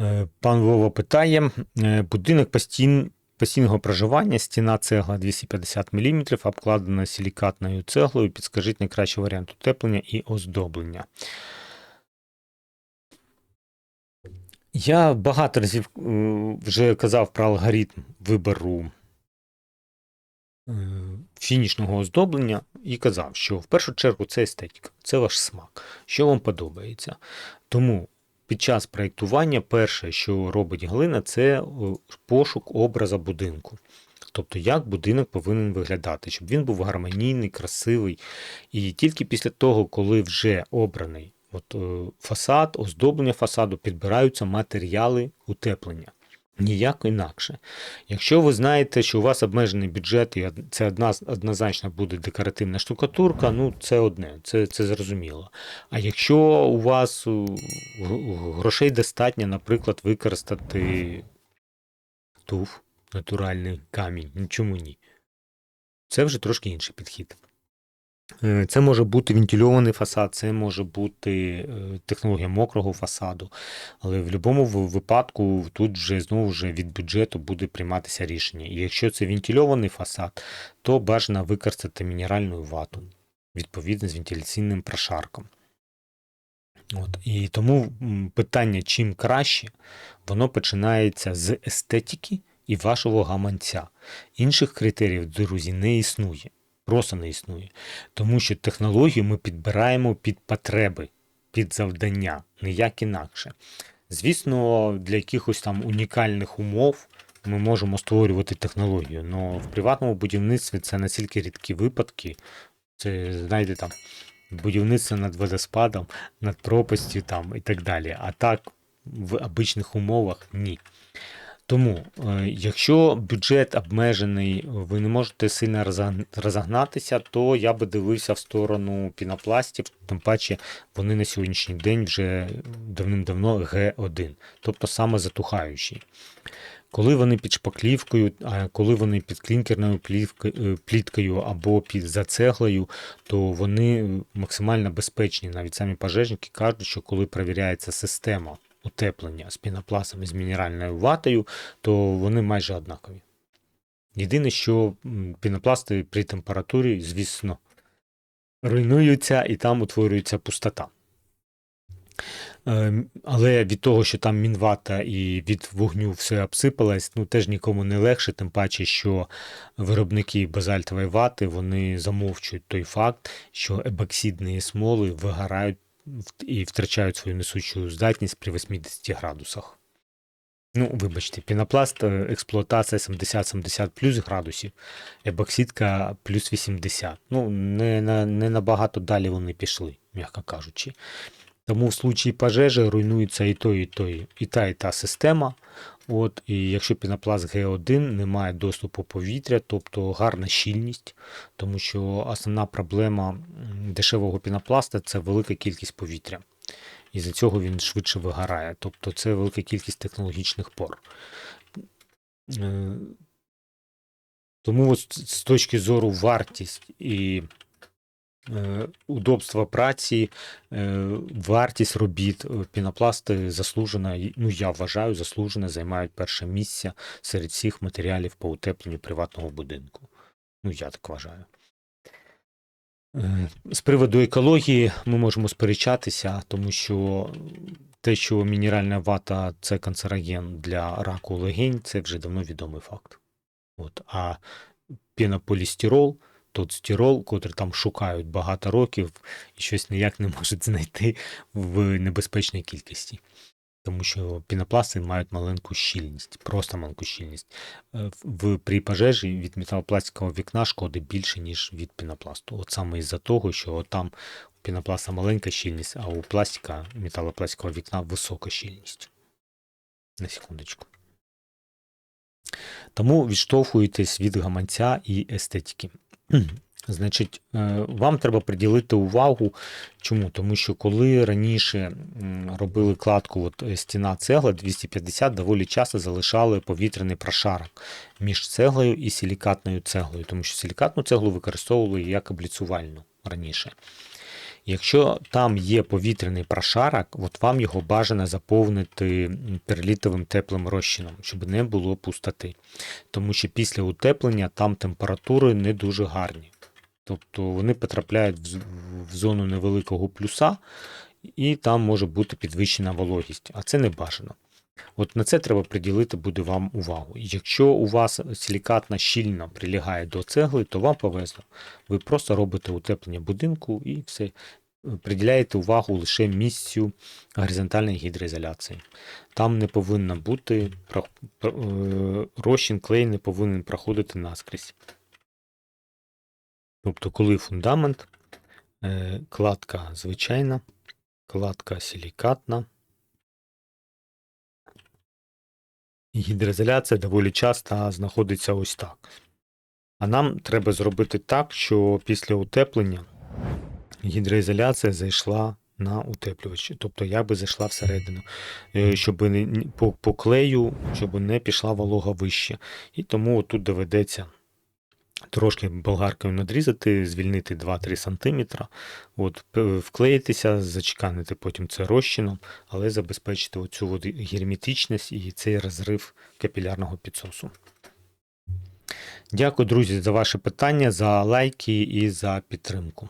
Е, Пан Вова питає: е, будинок постійн... постійного проживання, стіна цегла 250 мм, обкладена силікатною цеглою. Підскажіть найкращий варіант утеплення і оздоблення. Я багато разів е, вже казав про алгоритм вибору фінішного оздоблення і казав, що в першу чергу це естетика, це ваш смак, що вам подобається. Тому під час проєктування перше, що робить глина, це е, пошук образа будинку. Тобто, як будинок повинен виглядати, щоб він був гармонійний, красивий. І тільки після того, коли вже обраний от, е, фасад, оздоблення фасаду, підбираються матеріали утеплення. Ніяк інакше. Якщо ви знаєте, що у вас обмежений бюджет, і це одна, однозначно буде декоративна штукатурка, ну це одне, це, це зрозуміло. А якщо у вас грошей достатньо, наприклад, використати туф, натуральний камінь, ну чому ні? Це вже трошки інший підхід. Е, Це може бути вентильований фасад, це може бути е, технологія мокрого фасаду. Але в будь-якому випадку тут вже знову ж від бюджету буде прийматися рішення. І якщо це вентильований фасад, то бажано використати мінеральну вату відповідно з вентиляційним прошарком. От. І тому питання, чим краще, воно починається з естетики і вашого гаманця. Інших критеріїв, друзі, не існує. Просто не існує. Тому що технологію ми підбираємо під потреби, під завдання, ніяк інакше. Звісно, для якихось там унікальних умов ми можемо створювати технологію, але в приватному будівництві це настільки рідкі випадки. Це, знаєте, там будівництво над водоспадом, над пропастю там і так далі. А так в обичних умовах ні. Тому, е, якщо бюджет обмежений, ви не можете сильно розогнатися, то я би дивився в сторону пінопластів, тим паче вони на сьогоднішній день вже давним-давно Г1, тобто саме затухаючі. Коли вони під шпаклівкою, коли вони під клінкерною е, пліткою або під зацеглою, то вони максимально безпечні. Навіть самі пожежники кажуть, що коли перевіряється система утеплення з пінопластом і з мінеральною ватою, то вони майже однакові. Єдине, що пінопласти при температурі, звісно, руйнуються і там утворюється пустота. Ем, Але від того, що там мінвата і від вогню все обсипалось, ну теж нікому не легше, тим паче, що виробники базальтової вати вони замовчують той факт, що ебоксидні смоли вигорають і втрачають свою несучу здатність при 80 градусах. Ну, вибачте, пінопласт е, експлуатація 70-70 плюс градусів, ебоксидка плюс 80. Ну, не, на, не набагато далі вони пішли, м'яко кажучи. Тому в случаї пожежі руйнується і той, і той, і та, і та система. От, і якщо пінопласт Г1 не має доступу повітря, тобто гарна щільність, тому що основна проблема дешевого пінопласта це велика кількість повітря. І за цього він швидше вигорає. Тобто це велика кількість технологічних пор. Е, Тому от з точки зору вартість і е, удобства праці, е, вартість робіт, пінопласти заслужена, ну я вважаю, заслужено займають перше місце серед всіх матеріалів по утепленню приватного будинку. Ну, я так вважаю. З приводу екології ми можемо сперечатися, тому що те, що мінеральна вата це канцероген для раку легень, це вже давно відомий факт. От. А пінополістирол, тот стирол, котрий там шукають багато років і щось ніяк не можуть знайти в небезпечній кількості. Тому що пінопласти мають маленьку щільність, просто маленьку щільність. Е, В при пожежі від металопластикового вікна шкоди більше, ніж від пінопласту. От саме із-за того, що там у пінопласта маленька щільність, а у пластика металопластикового вікна висока щільність. На секундочку. Тому відштовхуєтесь від гаманця і естетики. Значить, е, вам треба приділити увагу. Чому? Тому що коли раніше робили кладку от, е, стіна цегла 250, доволі часто залишали повітряний прошарок між цеглою і силікатною цеглою, тому що силікатну цеглу використовували як обліцювальну раніше. Якщо там є повітряний прошарок, от вам його бажано заповнити м, перлітовим теплим розчином, щоб не було пустоти. Тому що після утеплення там температури не дуже гарні. Тобто вони потрапляють в зону невеликого плюса, і там може бути підвищена вологість, а це не бажано. От на це треба приділити буде вам увагу. Якщо у вас силікатна щільно прилягає до цегли, то вам повезло. Ви просто робите утеплення будинку і все. Приділяєте увагу лише місцю горизонтальної гідроізоляції. Там не повинно бути е, розчин клей не повинен проходити наскрізь. Тобто, коли фундамент, е, кладка звичайна, кладка силікатна. Гідроізоляція доволі часто знаходиться ось так. А нам треба зробити так, що після утеплення гідроізоляція зайшла на утеплювач, тобто я би зайшла всередину, е, щоб не, по, по клею, щоб не пішла волога вище. І тому тут доведеться трошки болгаркою надрізати, звільнити 2-3 см, от, вклеїтися, зачеканити потім це розчином, але забезпечити оцю герметичність і цей розрив капілярного підсосу. Дякую, друзі, за ваші питання, за лайки і за підтримку.